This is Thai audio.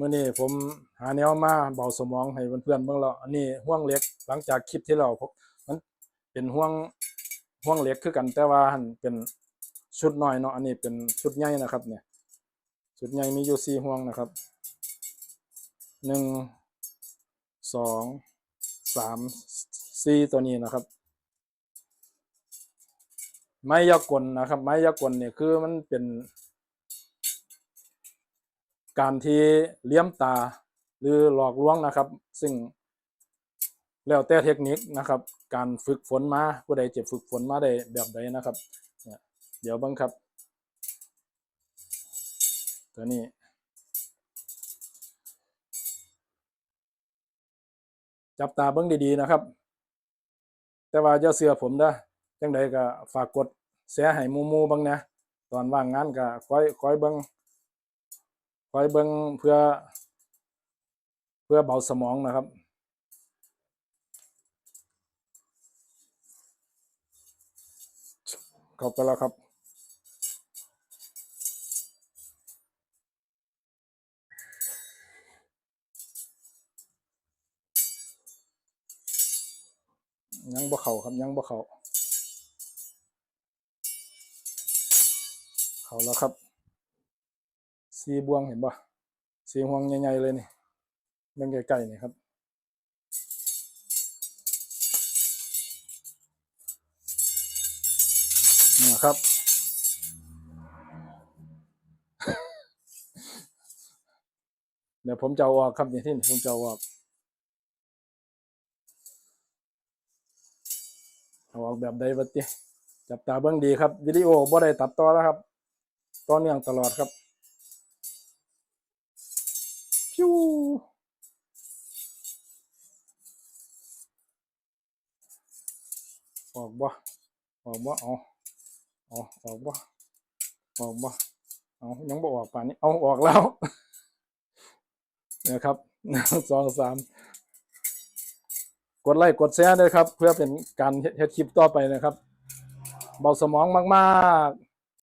เมื่อนี้ผมหาแนวมาเบาสมองให้เพื่อนๆเบิ่งแล้วอันนี้ห่วงเหล็กหลังจากคลิปที่เราผมมันเป็นห่วงห่วงเหล็กคือกันแต่ว่าหันเป็นชุดน้อยเนาะอันนี้เป็นชุดใหญ่นะครับ เนี่ย ชุดใหญ่มีอยู่สี่ห่วงนะครับหนึ่งสองสามสี่ตัวนี้นะครับ ไม้ยากลนะครับ ไม้ยากลเนี่ยคือมันเป็น การที่เลี้ยมตาหรือหลอกลวงนะครับ ซึ่งแล้วแต่เทคนิคนะครับ การฝึกฝนมาผู้ใดเจะฝึกฝนมาได้แบบใดนะครับ เดี๋ยวบังครับตัวนี้จับตาเบิ้งดีๆนะครับ แต่ว่าจะเสือผมด้จังใดก็ฝากกดแชร์ให้มู่ๆบ้างนะตอนว่างงานก็คอยคอยเบิ้ง คอยเบิ่งเพื่อ เพื่อเบาสมองนะครับเข้าไปแล้วครับยังบ่เข้าครับยังบ่เข้าเข้าแล้วครับ สีบวงเห็นปะสีห่วงใหญ่ๆเลยนี่เบิ่งใกล้ๆนี่ครับนี่ครับ เดี๋ยวผมจะเอาออกครับนี่ที่ผมจะเอาออกเอาออกแบบใดบัดนี้จับตาเบิ่งดีครับ วิดีโอบ่ได้ตัดต่อแล้วครับต่อเนื่องตลอดครับ พิวออกบ่ออกบ่เอาเอาออกบ่ออกบ่เอายังบ่ออกป่านนี้เอาออกแล้วเนี่ยครับหนึ่งสองสามกดไลค์กดแชร์ด้วยครับ เพื่อเป็นการเฮ็ดคลิปต่อไปนะครับ เบาสมองมาก ๆ